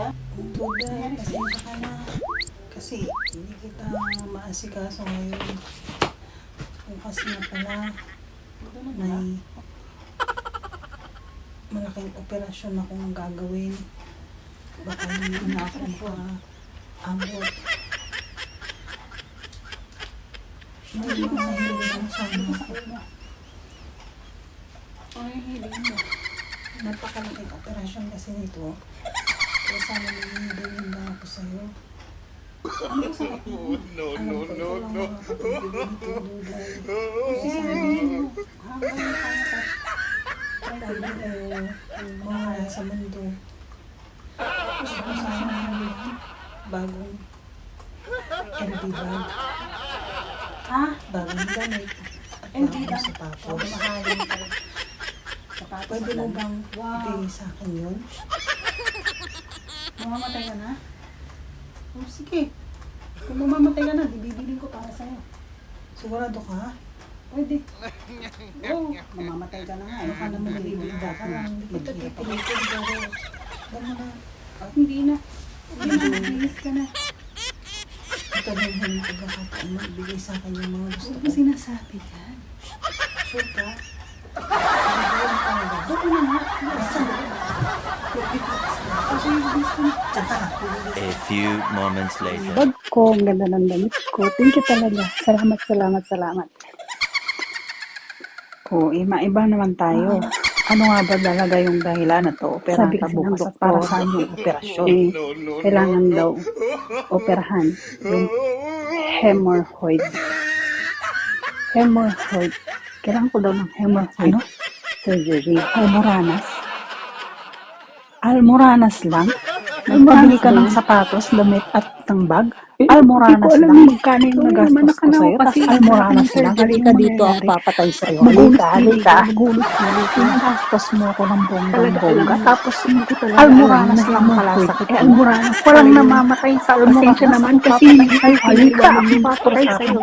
ka? Tuday, pasensya ka na. Kasi hindi kita maasikaso ngayon. Bukas na pala, may malaking operasyon akong gagawin. Baka hindi na ako makaabot. May mga hiling sana ako. Ano yung hiling mo? Napakalaking operasyon kasi nito. Kaya sana nangyayari lang ako sa'yo. Ano sa kapatid? no, no, no, no. Kasi Kasi sabi sana mo, hanggang kaya ka. Lagi ko mga sa mundo. Gusto ko bagong LB bag, Ha? bagong damit, bagong bag? sapatos. Mahalin ka. Pwede mo bang ibigay sa akin yun? Mamamatay ka na? Oh, sige. Kung mamamatay ka na, di bibilin ko para sa'yo. Sigurado ka? Pwede. Oo, mamamatay ka na nga. Ano ka naman bibili ka kita Maghirap ako. pipilitin pero Dama na. Ah, Hindi na. Hindi na, naglinis ka na. Ito na yung pagkakataon mo ibigay sa akin yung mga gusto Huwag ko. mo sinasabi yan. Sure ka? Ibigay mo talaga. Oo na nga. Basta yung gusto mo. Tsaka, A few moments later. bag ko, ang ganda ng damit ko. Thank you talaga. Salamat, salamat, salamat. Oo, iba-iba naman tayo. Ano nga ba talaga yung dahilan na to? Operahan Sabi ka kasi ng bukas. doktor. Para saan yung operasyon? No, Eh, no, no, kailangan daw operahan yung hemorrhoid. Hemorrhoid. Kailangan ko daw ng hemorrhoid surgery. Almoranas. Almoranas lang? Nagpabili ka ng sapatos, damit at ng bag? Almoranas ko alam lang? magkano yung Nagastos nagastos ko sa'yo, tas almoranas lang. Halika dito, ako papatay sa'yo. Halika, halika. ko, magulos feeling ko. Pinagastos mo ako ng bonggang-bongga. Tapos, almoranas na lang pala Eh, mo. almoranas Walang namamatay sa Pasensya almoranas. naman kasi Halika, yung papatay sa'yo.